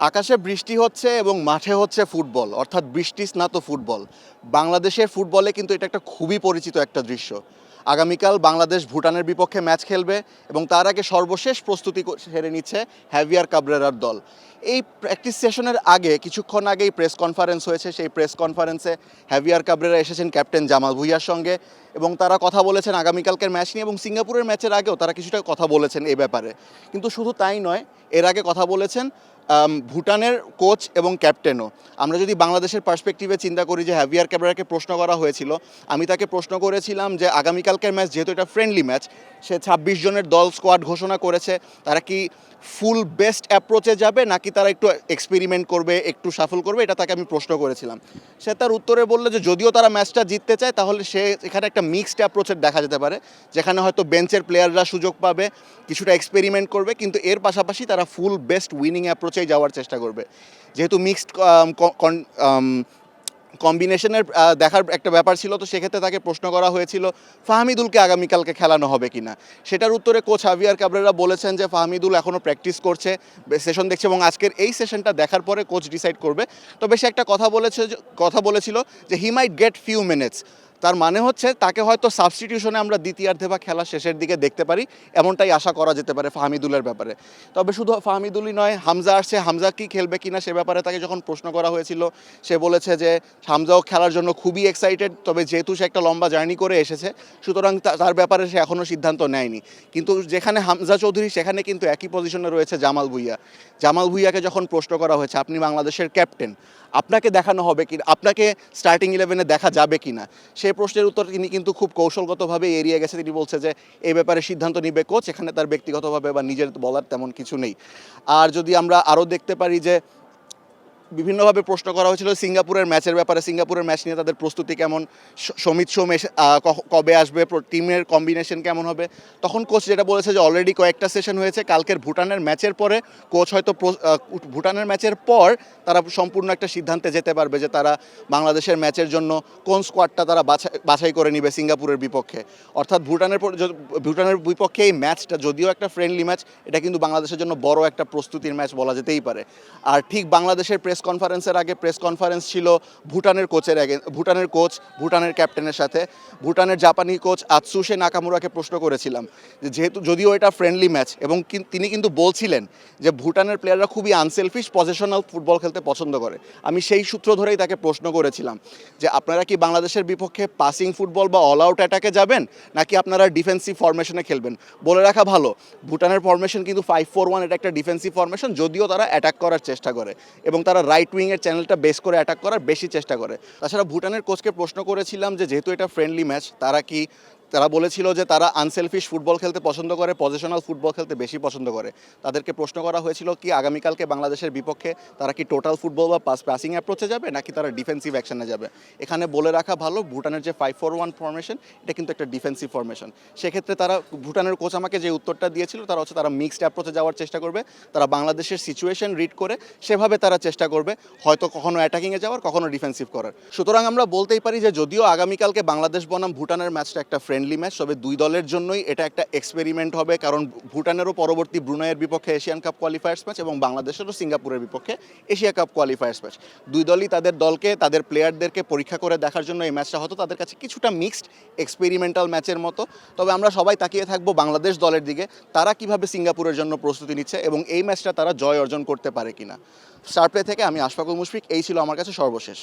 আকাশে বৃষ্টি হচ্ছে এবং মাঠে হচ্ছে ফুটবল, অর্থাৎ বৃষ্টি স্নাত ফুটবল। বাংলাদেশের ফুটবলে কিন্তু এটা একটা খুবই পরিচিত একটা দৃশ্য। আগামীকাল বাংলাদেশ ভুটানের বিপক্ষে ম্যাচ খেলবে এবং তার আগে সর্বশেষ প্রস্তুতি সেরে নিচ্ছে হ্যাভিয়ার কাবরেরার দল। এই প্র্যাকটিস সেশনের আগে, কিছুক্ষণ আগেই প্রেস কনফারেন্স হয়েছে। সেই প্রেস কনফারেন্সে হ্যাভিয়ার কাবরেরা এসেছেন ক্যাপ্টেন জামাল ভুইয়ার সঙ্গে এবং তারা কথা বলেছেন আগামীকালকের ম্যাচ নিয়ে এবং সিঙ্গাপুরের ম্যাচের আগেও তারা কিছুটা কথা বলেছেন এই ব্যাপারে। কিন্তু শুধু তাই নয়, এর আগে কথা বলেছেন ভুটানের কোচ এবং ক্যাপ্টেনও। আমরা যদি বাংলাদেশের পার্সপেক্টিভে চিন্তা করি যে হ্যাভিয়ার ক্যাবরাকে প্রশ্ন করা হয়েছিল, আমি তাকে প্রশ্ন করেছিলাম যে আগামীকালকের ম্যাচ যেহেতু এটা ফ্রেন্ডলি ম্যাচ সে ছাব্বিশ জনের দল স্কোয়াড ঘোষণা করেছে, তারা কি ফুল বেস্ট অ্যাপ্রোচে যাবে নাকি তারা একটু এক্সপেরিমেন্ট করবে, একটু সাফল করবে, এটা তাকে আমি প্রশ্ন করেছিলাম। সে তার উত্তরে বলল যে যদিও তারা ম্যাচটা জিততে চায়, তাহলে সে এখানে একটা মিক্সড অ্যাপ্রোচের দেখা যেতে পারে, যেখানে হয়তো বেঞ্চের প্লেয়াররা সুযোগ পাবে, কিছুটা এক্সপেরিমেন্ট করবে, কিন্তু এর পাশাপাশি তারা ফুল বেস্ট উইনিং অ্যাপ্রোচেই যাওয়ার চেষ্টা করবে। যেহেতু মিক্সড কম্বিনেশনের দেখার একটা ব্যাপার ছিল, তো সেক্ষেত্রে তাকে প্রশ্ন করা হয়েছিল, ফাহমিদুলকে আগামীকালকে খেলানো হবে কিনা? সেটার উত্তরে কোচ হাভিয়ার কাবরেরা বলেছেন যে, ফাহমিদুল এখনও প্র্যাকটিস করছে সেশন দেখছে এবং আজকের এই সেশনটা দেখার পরে কোচ ডিসাইড করবে। তবে সে একটা কথা বলেছে, কথা বলেছিল যে he might get few minutes তার মানে হচ্ছে তাকে হয়তো সাবস্টিটিউশনে আমরা দ্বিতীয়ার্ধে বা খেলা শেষের দিকে দেখতে পারি, এমনটাই আশা করা যেতে পারে ফাহমিদুলের ব্যাপারে। তবে শুধু ফাহমিদুলই নয়, হামজা আসছে, হামজা কি খেলবে কিনা সে ব্যাপারে তাকে যখন প্রশ্ন করা হয়েছিল, সে বলেছে যে হামজাও খেলার জন্য খুবই এক্সাইটেড তবে যেহেতু সে একটা লম্বা জার্নি করে এসেছে, সুতরাং তার ব্যাপারে সে এখনও সিদ্ধান্ত নেয়নি। কিন্তু যেখানে হামজা চৌধুরী, সেখানে কিন্তু একই পজিশনে রয়েছে জামাল ভুইয়া। জামাল ভুইয়াকে যখন প্রশ্ন করা হয়েছে, আপনি বাংলাদেশের ক্যাপ্টেন আপনাকে দেখানো হবে কি, আপনাকে স্টার্টিং ইলেভেনে দেখা যাবে কি না সেই প্রশ্নের উত্তর তিনি কিন্তু খুব কৌশলগতভাবে এড়িয়ে গেছে। তিনি বলছে যে, এই ব্যাপারে সিদ্ধান্ত নিবে কোচ এখানে তার ব্যক্তিগতভাবে বা নিজের বলার তেমন কিছু নেই। আর যদি আমরা আরও দেখতে পারি যে বিভিন্নভাবে প্রশ্ন করা হয়েছিল সিঙ্গাপুরের ম্যাচের ব্যাপারে, সিঙ্গাপুরের ম্যাচ নিয়ে তাদের প্রস্তুতি কেমন সমিত সোম কবে আসবে টিমের কম্বিনেশন কেমন হবে? তখন কোচ যেটা বলেছে যে অলরেডি কয়েকটা সেশন হয়েছে, কালকের ভুটানের ম্যাচের পরে কোচ হয়তো ভুটানের ম্যাচের পর তারা সম্পূর্ণ একটা সিদ্ধান্তে যেতে পারবে যে তারা বাংলাদেশের ম্যাচের জন্য কোন স্কোয়াডটা তারা বাছাই বাছাই করে নিবে সিঙ্গাপুরের বিপক্ষে। অর্থাৎ ভুটানের ভুটানের বিপক্ষে এই ম্যাচটা যদিও একটা ফ্রেন্ডলি ম্যাচ, এটা কিন্তু বাংলাদেশের জন্য বড় একটা প্রস্তুতির ম্যাচ বলা যেতেই পারে। আর ঠিক বাংলাদেশের প্রেস কনফারেন্সের আগে প্রেস কনফারেন্স ছিল ভুটানের কোচের আগে, ভুটানের কোচ ভুটানের ক্যাপ্টেনের সাথে। ভুটানের জাপানি কোচ আতসুশে নাকামুরাকে প্রশ্ন করেছিলাম যেহেতু যদিও এটা ফ্রেন্ডলি ম্যাচ এবং তিনি কিন্তু বলছিলেন যে ভুটানের প্লেয়াররা খুবই আনসেলফিশ পজিশনাল ফুটবল খেলতে পছন্দ করে। আমি সেই সূত্র ধরেই তাকে প্রশ্ন করেছিলাম যে আপনারা কি বাংলাদেশের বিপক্ষে পাসিং ফুটবল বা অল আউট অ্যাটাকে যাবেন নাকি আপনারা ডিফেন্সিভ ফরমেশনে খেলবেন? বলে রাখা ভালো, ভুটানের ফরমেশন কিন্তু ফাইভ ফোর ওয়ান এটা একটা ডিফেন্সিভ ফরমেশন যদিও তারা অ্যাটাক করার চেষ্টা করে এবং তারা রাইট উইংয়ের চ্যানেলটা বেস করে অ্যাটাক করার বেশি চেষ্টা করে। তাছাড়া ভুটানের কোচকে প্রশ্ন করেছিলাম যে, যেহেতু এটা ফ্রেন্ডলি ম্যাচ তারা কি তারা বলেছিল যে তারা আনসেলফিশ ফুটবল খেলতে পছন্দ করে পজিশনাল ফুটবল খেলতে বেশি পছন্দ করে। তাদেরকে প্রশ্ন করা হয়েছিল কি আগামীকালকে বাংলাদেশের বিপক্ষে তারা কি টোটাল ফুটবল বা পাস পাসিং অ্যাপ্রোচে যাবে নাকি তারা ডিফেন্সিভ অ্যাকশনে যাবে? এখানে বলে রাখা ভালো, ভুটানের যে ফাইভ ফোর ওয়ান ফরমেশন এটা কিন্তু একটা ডিফেন্সিভ ফরমেশন সেক্ষেত্রে তারা, ভুটানের কোচ আমাকে যে উত্তরটা দিয়েছিল, তারা হচ্ছে তারা মিক্সড অ্যাপ্রোচে যাওয়ার চেষ্টা করবে। তারা বাংলাদেশের সিচুয়েশন রিড করে, সেভাবে তারা চেষ্টা করবে, হয়তো কখনো অ্যাটাকিংয়ে যাওয়ার, কখনো ডিফেন্সিভ করার। সুতরাং আমরা বলতেই পারি যে যদিও আগামীকালকে বাংলাদেশ বনাম, ভুটানের ম্যাচটা একটা ফ্রেন্ডলি ম্যাচ তবে দুই দলের জন্যই এটা একটা এক্সপেরিমেন্ট হবে, কারণ ভুটানেরও পরবর্তী ব্রুনাইয়ের বিপক্ষে এশিয়ান কাপ কোয়ালিফায়ার্স ম্যাচ এবং বাংলাদেশেরও সিঙ্গাপুরের বিপক্ষে এশিয়া কাপ কোয়ালিফায়ার্স ম্যাচ দুই দলই তাদের দলকে, তাদের প্লেয়ারদেরকে পরীক্ষা করে দেখার জন্য এই ম্যাচটা হতো। তাদের কাছে কিছুটা মিক্সড এক্সপেরিমেন্টাল ম্যাচের মতো। তবে আমরা সবাই তাকিয়ে থাকব বাংলাদেশ দলের দিকে, তারা কীভাবে সিঙ্গাপুরের জন্য প্রস্তুতি নিচ্ছে এবং এই ম্যাচটা তারা জয় অর্জন করতে পারে কিনা। স্টার প্লে থেকে আমি আশফাকুল মুশফিক, এই ছিল আমার কাছে সর্বশেষ।